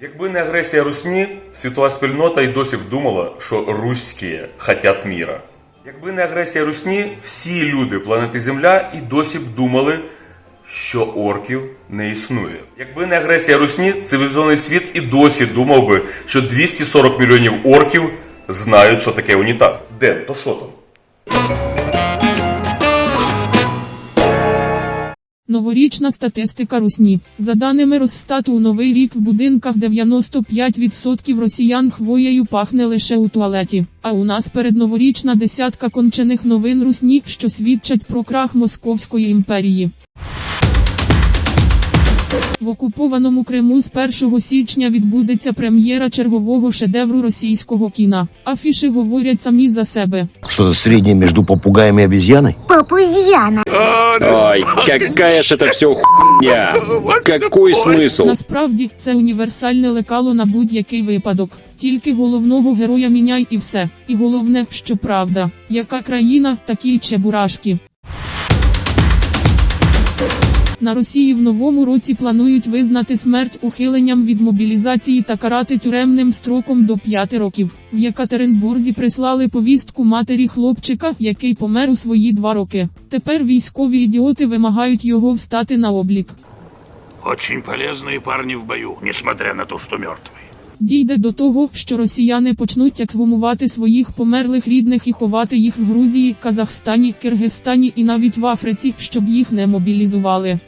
Якби не агресія Русні, світова спільнота й досі б думала, що руські хотять міра. Якби не агресія Русні, всі люди планети Земля і досі б думали, що орків не існує. Якби не агресія Русні, цивілізований світ і досі думав би, що 240 мільйонів орків знають, що таке унітаз. Де? То що там? Новорічна статистика Русні. За даними Росстату, у новий рік в будинках 95% росіян хвоєю пахне лише у туалеті. А у нас передноворічна десятка кончених новин Русні, що свідчать про крах Московської імперії. В окупованому Криму з 1 січня відбудеться прем'єра чергового шедевру російського кіна. Афіши говорять самі за себе. Что-то среднее между попугаем и обезьяной? Папузьяна. Ой, какая ж это все хуйня! Какой смысл? Насправді це універсальне лекало на будь-який випадок. Тільки головного героя міняй і все. І головне, що правда. Яка країна, такі чебурашки. На Росії в новому році планують визнати смерть ухиленням від мобілізації та карати тюремним строком до 5 років. В Єкатеринбурзі прислали повістку матері хлопчика, який помер у свої два роки. Тепер військові ідіоти вимагають його встати на облік. Очень полезные парни в бою, несмотря на то, что мертвые. Дійде до того, що росіяни почнуть ексгумувати своїх померлих рідних і ховати їх в Грузії, Казахстані, Киргизстані і навіть в Африці, щоб їх не мобілізували.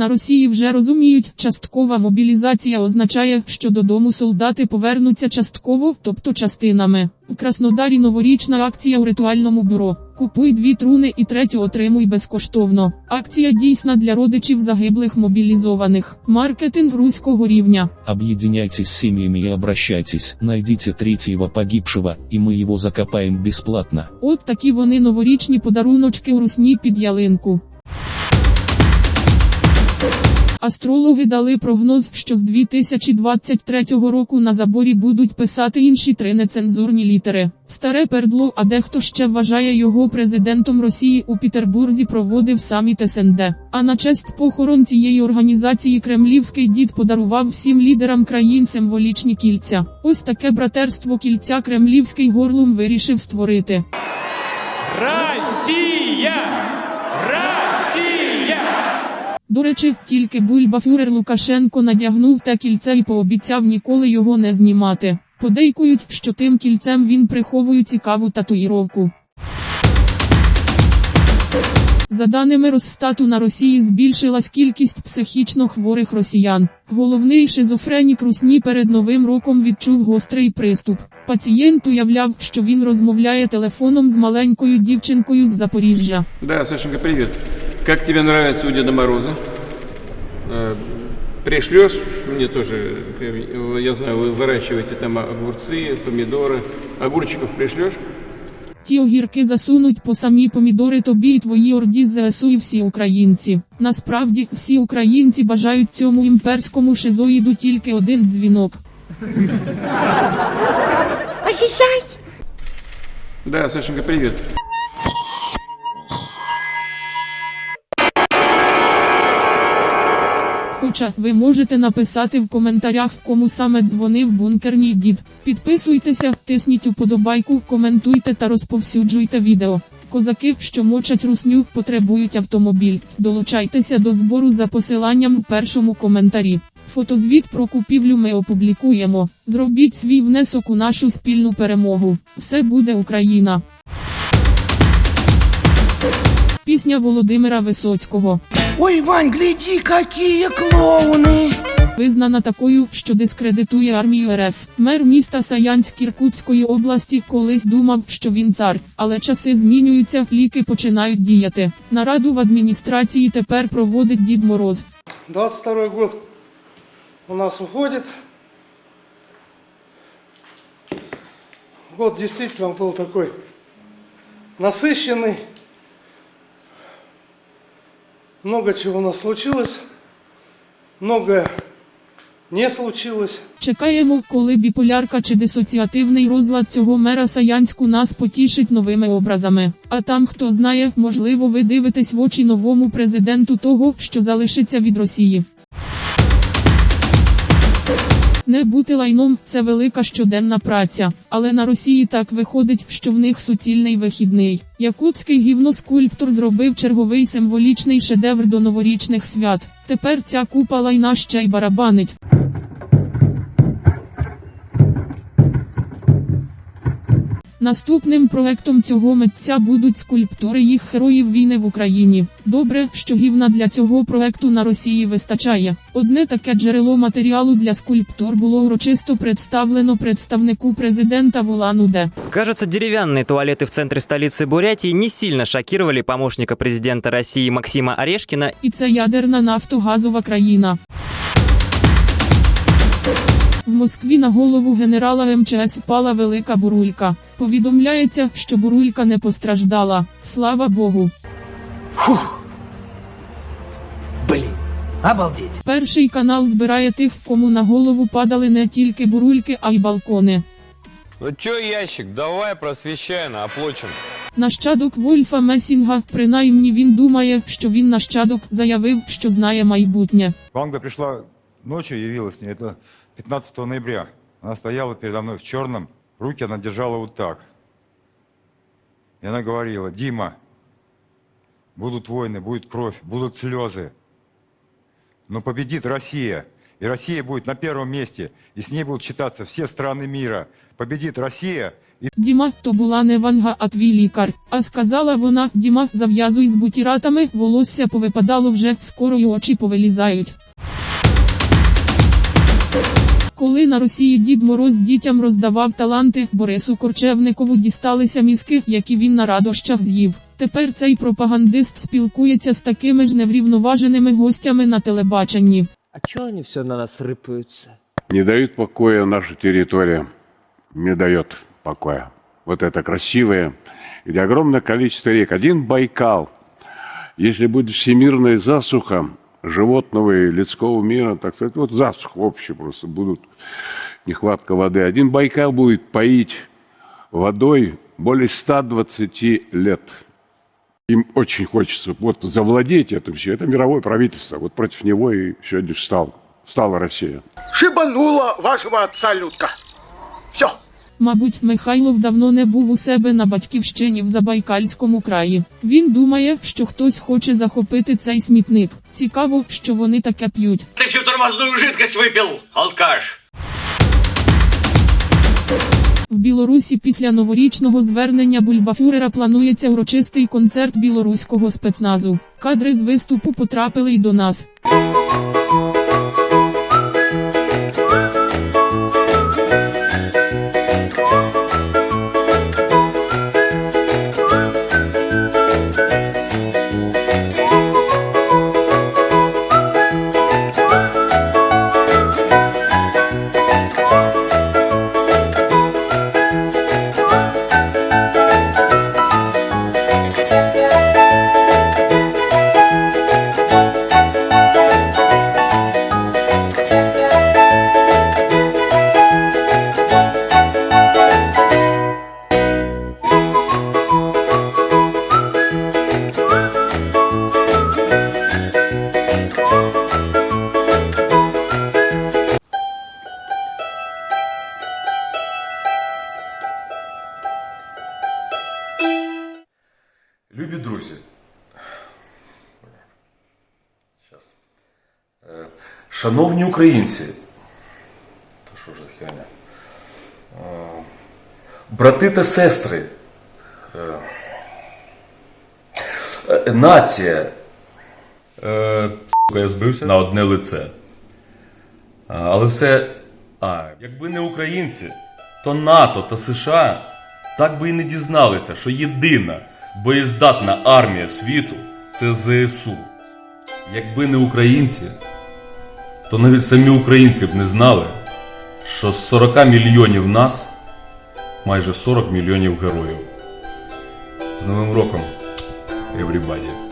На Росії вже розуміють, часткова мобілізація означає, що додому солдати повернуться частково, тобто частинами. У Краснодарі новорічна акція у ритуальному бюро. Купуй дві труни і третю отримуй безкоштовно. Акція дійсна для родичів загиблих мобілізованих. Маркетинг руського рівня. Объединяйтесь с семьями и обращайтесь, найдите третьего погибшего, и мы его закопаем бесплатно. От такі вони новорічні подаруночки у русні під ялинку. Астрологи дали прогноз, що з 2023 року на заборі будуть писати інші три нецензурні літери. Старе пердло, а дехто ще вважає його президентом Росії у Петербурзі проводив саміт СНД. А на честь похорон цієї організації кремлівський дід подарував всім лідерам країн символічні кільця. Ось таке братерство кільця кремлівський горлум вирішив створити. Россия! Россия! До речі, тільки бульбафюрер Лукашенко надягнув те кільце і пообіцяв ніколи його не знімати. Подейкують, що тим кільцем він приховує цікаву татуїровку. За даними Росстату на Росії збільшилась кількість психічно хворих росіян. Головний шизофренік Русні перед новим роком відчув гострий приступ. Пацієнт уявляв, що він розмовляє телефоном з маленькою дівчинкою з Запоріжжя. Да, Сашенька, привет. Как тебе нравится у Деда Мороза? Э, Пришлешь мне тоже, э, я знаю, вы выращиваете там огурцы, помидоры. Огурчиков пришлешь? Ті огірки засунуть по самі помідори тобі і твої орді з ЗСУ і всі українці. Насправді, всі українці бажають цьому імперському шизоїду тільки один дзвінок. Ощущай. Да, Сашенька, привет. Хоча ви можете написати в коментарях, кому саме дзвонив бункерній дід. Підписуйтеся, тисніть уподобайку, коментуйте та розповсюджуйте відео. Козаки, що мочать русню, потребують автомобіль. Долучайтеся до збору за посиланням у першому коментарі. Фотозвіт про купівлю ми опублікуємо. Зробіть свій внесок у нашу спільну перемогу. Все буде Україна. Пісня Володимира Висоцького. Ой, Вань, гляди, какие клоуны! Визнана такою, що дискредитує армію РФ. Мер міста Саянськ Іркутської області колись думав, що він цар, але часи змінюються, ліки починають діяти. Нараду в адміністрації тепер проводить Дід Мороз. 22 год у нас уходит. Год действительно был такой насыщенный. Много чего у нас случилось. Многое не случилось. Чекаємо, коли біполярка чи дисоціативний розлад цього мера Саянську нас потішить новими образами. А там, хто знає, можливо, ви дивитесь в очі новому президенту того, що залишиться від Росії. Не бути лайном це велика щоденна праця, але на Росії так виходить, що в них суцільний вихідний. Якутський гівноскульптор зробив черговий символічний шедевр до новорічних свят. Тепер ця купа лайна ще й барабанить. Наступним проектом цього митця будуть скульптури їх героїв війни в Україні. Добре, що гівна для цього проекту на Росії вистачає. Одне таке джерело матеріалу для скульптур було урочисто представлено представнику президента в Улан-Удэ. Кажется, деревянные туалеты в центре столицы Бурятии не сильно шокировали помощника президента России Максима Орешкина І це ядерна нафтогазова країна. В Москві на голову генерала МЧС впала велика бурулька. Повідомляється, що бурулька не постраждала. Слава Богу. Блин, обалдеть. Перший канал збирає тих, кому на голову падали не тільки бурульки, а й балкони. Ну чё, ящик, давай просвещай на оплачем. Нащадок Вольфа Месінга, принаймні він думає, що він нащадок, заявив, що знає майбутнє. Ванга пришла ночью, явилась мне, это 15 ноября. Она стояла передо мной в черном, руки она держала вот так. И она говорила, Дима, будут войны, будет кровь, будут слезы. Но победит Россия. И Россия будет на первом месте. И с ней будут считаться все страны мира. Победит Россия, и Діма, то була не Ванга, а твій лікар. А сказала вона: Діма, зав'язуй з бутіратами, волосся повипадало вже, скоро й очі повилізають. Коли на Росії Дід Мороз дітям роздавав таланти, Борису Корчевникову дісталися мізки, які він на радощах з'їв. Тепер цей пропагандист спілкується з такими ж неврівноваженими гостями на телебаченні. А чё они все на нас рыпаются? Не дают покоя наша территория. Не дает покоя. Вот это красивое, где огромное количество рек. Один Байкал. Если будет всемирная засуха животного и людского мира, так сказать, вот засуха общая просто будут, нехватка воды. Один Байкал будет поить водой более 120 лет. Им очень хочется вот завладеть этим все. Это мировое правительство. Вот против него и сегодня встал. Встала Россия. Шибанула вашего отца Людка. Все. Мабуть, Михайлов давно не був у себе на батьківщині в Забайкальському краї. Він думає, що хтось хоче захопити цей смітник. Цікаво, що вони таке п'ють. Ты всю тормозную жидкость выпил, алкаш. В Білорусі після новорічного звернення бульбафюрера планується урочистий концерт білоруського спецназу. Кадри з виступу потрапили й до нас. Шановні українці. Та що ж за? Е, Брати та сестри. Е, е, Нація. Е, Я збився на одне лице. Але все. А, якби не українці, то НАТО та США так би і не дізналися, що єдина боєздатна армія світу це ЗСУ. Якби не українці, то навіть самі українці б не знали, що з 40 мільйонів нас майже 40 мільйонів героїв. З Новим роком, everybody!